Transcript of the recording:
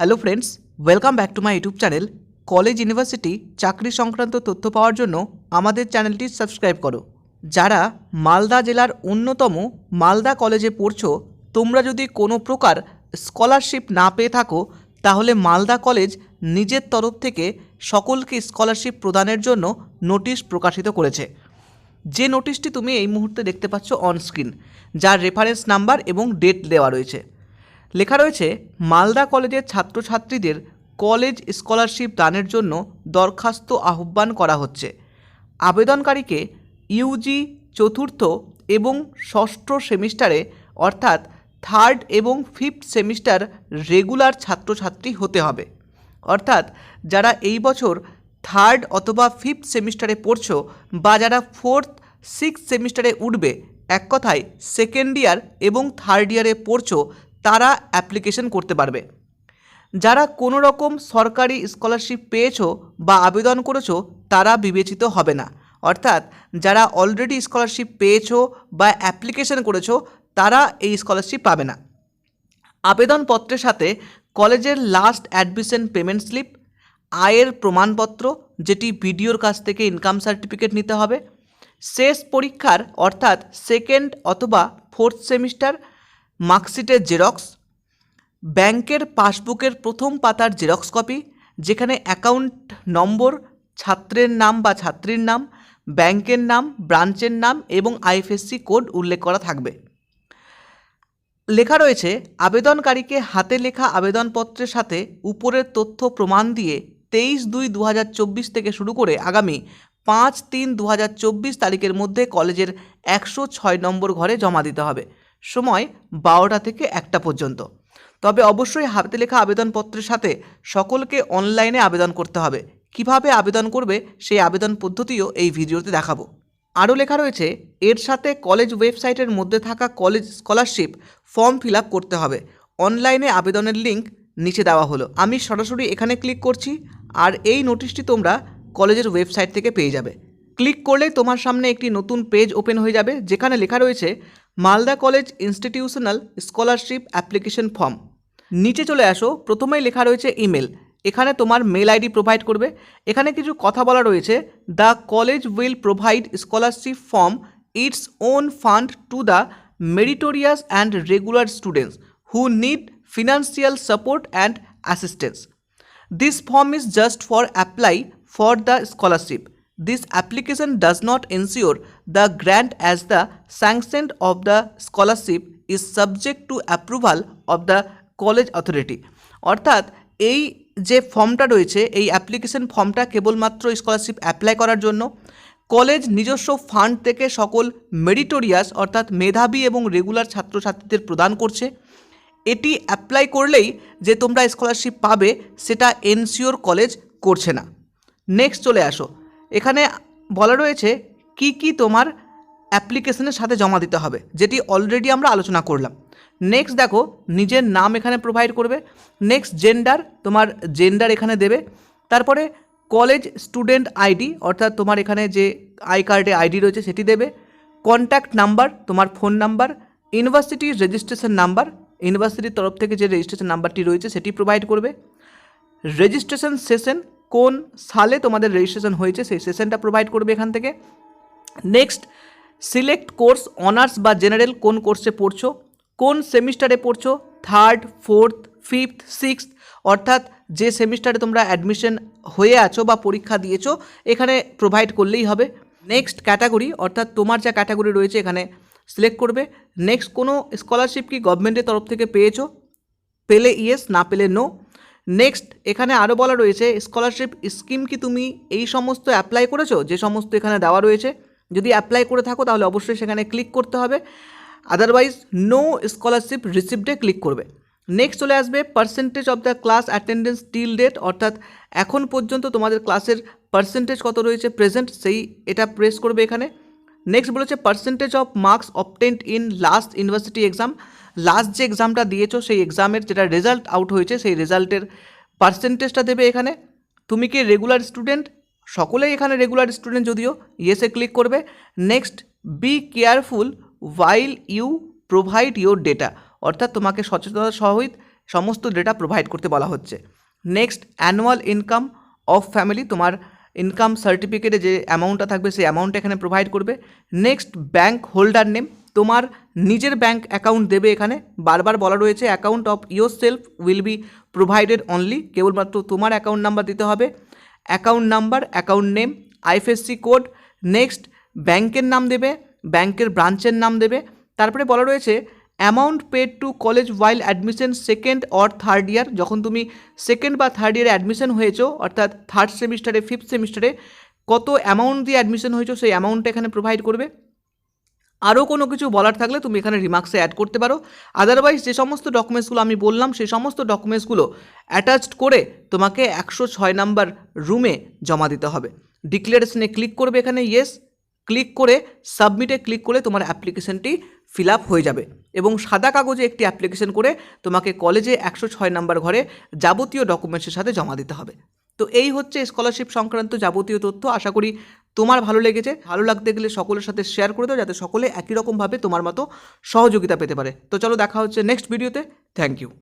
Hello friends welcome back to my YouTube channel college university চাকরি সংক্রান্ত তথ্য পাওয়ার জন্য আমাদের চ্যানেলটি সাবস্ক্রাইব করো। যারা মালদা জেলার অন্যতম মালদা কলেজে পড়ছো, তোমরা যদি কোনো প্রকার স্কলারশিপ না পেয়ে থাকো, তাহলে মালদা কলেজ নিজের তরফ থেকে সকলকে স্কলারশিপ প্রদানের জন্য নোটিশ প্রকাশিত করেছে। যে নোটিশটি তুমি এই মুহূর্তে দেখতে পাচ্ছ অন স্ক্রিন যার রেফারেন্স নাম্বার এবং ডেট দেওয়া রয়েছে। লেখা রয়েছে, মালদা কলেজের ছাত্রছাত্রীদের কলেজ স্কলারশিপ দানের জন্য দরখাস্ত আহ্বান করা হচ্ছে। আবেদনকারীকে ইউজি চতুর্থ এবং ষষ্ঠ সেমিস্টারে, অর্থাৎ থার্ড এবং ফিফথ সেমিস্টার রেগুলার ছাত্রছাত্রী হতে হবে। অর্থাৎ যারা এই বছর থার্ড অথবা ফিফথ সেমিস্টারে পড়ছো বা যারা ফোর্থ সিক্স সেমিস্টারে উঠবে, এক কথায় সেকেন্ড ইয়ার এবং থার্ড ইয়ারে পড়ছো তারা অ্যাপ্লিকেশন করতে পারবে। যারা কোনো রকম সরকারি স্কলারশিপ পেয়েছ বা আবেদন করেছ, তারা বিবেচিত হবে না। অর্থাৎ যারা অলরেডি স্কলারশিপ পেয়েছ বা অ্যাপ্লিকেশন করেছ, তারা এই স্কলারশিপ পাবে না। আবেদনপত্রের সাথে কলেজের লাস্ট অ্যাডমিশন পেমেন্ট স্লিপ আয়ের প্রমাণপত্র, যেটি বিডিওর কাছ থেকে ইনকাম সার্টিফিকেট নিতে হবে, শেষ পরীক্ষার অর্থাৎ সেকেন্ড অথবা ফোর্থ সেমিস্টার মার্কশিটের জেরক্স, ব্যাংকের পাসবুকের প্রথম পাতার জেরক্স কপি, যেখানে অ্যাকাউন্ট নম্বর, ছাত্রের নাম বা ছাত্রীর নাম, ব্যাংকের নাম, ব্রাঞ্চের নাম এবং আইএফএসসি কোড উল্লেখ করা থাকবে। লেখা রয়েছে, আবেদনকারীকে হাতে লেখা আবেদনপত্রের সাথে উপরের তথ্য প্রমাণ দিয়ে তেইশ দুই দু থেকে শুরু করে আগামী পাঁচ তিন দু তারিখের মধ্যে কলেজের একশো ছয় নম্বর ঘরে জমা দিতে হবে। সময় বারোটা থেকে একটা পর্যন্ত। তবে অবশ্যই হাতে লেখা আবেদনপত্রের সাথে সকলকে অনলাইনে আবেদন করতে হবে। কীভাবে আবেদন করবে সেই আবেদন পদ্ধতিও এই ভিডিওতে দেখাবো। আরও লেখা রয়েছে, এর সাথে কলেজ ওয়েবসাইটের মধ্যে থাকা কলেজ স্কলারশিপ ফর্ম ফিল করতে হবে। অনলাইনে আবেদনের লিঙ্ক নিচে দেওয়া হলো। আমি সরাসরি এখানে ক্লিক করছি আর এই নোটিশটি তোমরা কলেজের ওয়েবসাইট থেকে পেয়ে যাবে। ক্লিক করলেই তোমার সামনে একটি নতুন পেজ ওপেন হয়ে যাবে, যেখানে লেখা রয়েছে Malda college institutional scholarship application form. নিচে চলে আসো, প্রথমেই লেখা রয়েছে ইমেল। এখানে তোমার মেল আইডি প্রোভাইড করবে। এখানে কিছু কথা বলা রয়েছে। The college will provide scholarship form its own fund to the meritorious and regular students who need financial support and assistance. This form is just for apply for the scholarship. This application does not ensure the grant as the sanction of the scholarship is subject to approval of the college authority. অর্থাৎ, এই যে ফর্মটা রয়েছে, এই application ফর্মটা কেবলমাত্র scholarship apply করার জন্য কলেজ নিজস্ব ফান্ড থেকে সকল মেরিটোরিয়াস অর্থাৎ মেধাবী এবং রেগুলার ছাত্রছাত্রীদের প্রদান করছে। এটি অ্যাপ্লাই করলেই যে তোমরা স্কলারশিপ পাবে, সেটা এনসিওর কলেজ করছে না। নেক্সট চলে আসো। এখানে বলা রয়েছে কি কি তোমার অ্যাপ্লিকেশনের সাথে জমা দিতে হবে, যেটি অলরেডি আমরা আলোচনা করলাম। নেক্সট দেখো, নিজের নাম এখানে প্রোভাইড করবে নেক্সট জেন্ডার তোমার জেন্ডার এখানে দেবে, তারপরে কলেজ স্টুডেন্ট আইডি অর্থাৎ তোমার এখানে যে আই কার্ডে আইডি রয়েছে সেটি দেবে কন্ট্যাক্ট নাম্বার তোমার ফোন নাম্বার ইউনিভার্সিটির রেজিস্ট্রেশন নাম্বার ইউনিভার্সিটির তরফ থেকে যে রেজিস্ট্রেশন নাম্বারটি রয়েছে সেটি প্রোভাইড করবে রেজিস্ট্রেশন সেশন কোন সালে তোমাদের রেজিস্ট্রেশন হয়েছে, সেই সেশনটা প্রোভাইড করবে এখান থেকে। নেক্সট সিলেক্ট কোর্স অনার্স বা জেনারেল কোন কোর্সে পড়ছো, কোন সেমিস্টারে পড়ছো থার্ড ফোর্থ ফিফথ সিক্সথ অর্থাৎ যে সেমিস্টারে তোমরা অ্যাডমিশন হয়ে আছো বা পরীক্ষা দিয়েছ, এখানে প্রোভাইড করলেই হবে। নেক্সট ক্যাটাগরি অর্থাৎ তোমার যা ক্যাটাগরি রয়েছে, এখানে সিলেক্ট করবে। নেক্সট কোনো স্কলারশিপ কি গভর্নমেন্টের তরফ থেকে পেয়েছ? পেলে ইয়েস না পেলে নো নেক্সট এখানে আরও বলা রয়েছে স্কলারশিপ স্কিম কি তুমি এই সমস্ত অ্যাপ্লাই করেছ? যে সমস্ত এখানে দেওয়া রয়েছে। যদি অ্যাপ্লাই করে থাকো, তাহলে অবশ্যই সেখানে ক্লিক করতে হবে। আদারওয়াইজ নো স্কলারশিপ রিসিপ্টে ক্লিক করবে। নেক্সট চলে আসবে percentage of the class attendance till date অর্থাৎ এখন পর্যন্ত তোমাদের ক্লাসের পার্সেন্টেজ কত রয়েছে প্রেজেন্ট সেই এটা প্রেস করবে এখানে। নেক্সট বলেছে percentage of marks obtained in last university exam last যে এক্সামটা দিয়েছ, সেই এক্সামের যেটা রেজাল্ট আউট হয়েছে, সেই রেজাল্টের পার্সেন্টেজটা দেবে এখানে। তুমি কি রেগুলার স্টুডেন্ট সকলেই এখানে রেগুলার স্টুডেন্ট যদিও ইয়েসে ক্লিক করবে। Next be careful while you provide your data অর্থাৎ তোমাকে সচেতনতা সহিত সমস্ত ডেটা প্রোভাইড করতে বলা হচ্ছে। Next annual income of family তোমার ইনকাম সার্টিফিকেটে যে অ্যামাউন্টটা থাকবে, সেই অ্যামাউন্টটা এখানে প্রোভাইড করবে। নেক্সট ব্যাংক হোল্ডার নেম তোমার নিজের ব্যাংক অ্যাকাউন্ট দেবে এখানে। বারবার বলা রয়েছে account of yourself will be provided only কেবলমাত্র তোমার অ্যাকাউন্ট নাম্বার দিতে হবে। Account number account name IFSC code next ব্যাংকের নাম দেবে ব্যাংকের ব্রাঞ্চের নাম দেবে। তারপরে বলা রয়েছে amount paid to college while admission second or third year যখন তুমি সেকেন্ড বা থার্ড ইয়ারে অ্যাডমিশন হয়েছো, অর্থাৎ থার্ড সেমিস্টারে ফিফথ সেমিস্টারে কত অ্যামাউন্ট দিয়ে অ্যাডমিশন হয়েছো, সেই অ্যামাউন্টটা এখানে প্রোভাইড করবে। আরও কোনো কিছু বলার থাকলে তুমি এখানে রিমার্কসে অ্যাড করতে পারো। আদারওয়াইজ যে সমস্ত ডকুমেন্টসগুলো আমি বললাম, সেই সমস্ত ডকুমেন্টসগুলো অ্যাটাচড করে তোমাকে একশো ছয় নাম্বার রুমে জমা দিতে হবে। ডিক্লারেশনে ক্লিক করবে এখানে ইয়েস ক্লিক করে সাবমিটে ক্লিক করে তোমার অ্যাপ্লিকেশনটি ফিল হয়ে যাবে। এবং সাদা কাগজে একটি অ্যাপ্লিকেশন করে তোমাকে কলেজে একশো ছয় নাম্বার ঘরে যাবতীয় ডকুমেন্টসের সাথে জমা দিতে হবে। তো এই হচ্ছে স্কলারশিপ সংক্রান্ত যাবতীয় তথ্য। আশা করি তোমার ভালো লেগেছে। ভালো লাগতে গেলে সকলের সাথে শেয়ার করে দাও, যাতে সকলে একই রকমভাবে তোমার মতো সহযোগিতা পেতে পারে। তো চলো দেখা হচ্ছে নেক্সট ভিডিওতে থ্যাংক ইউ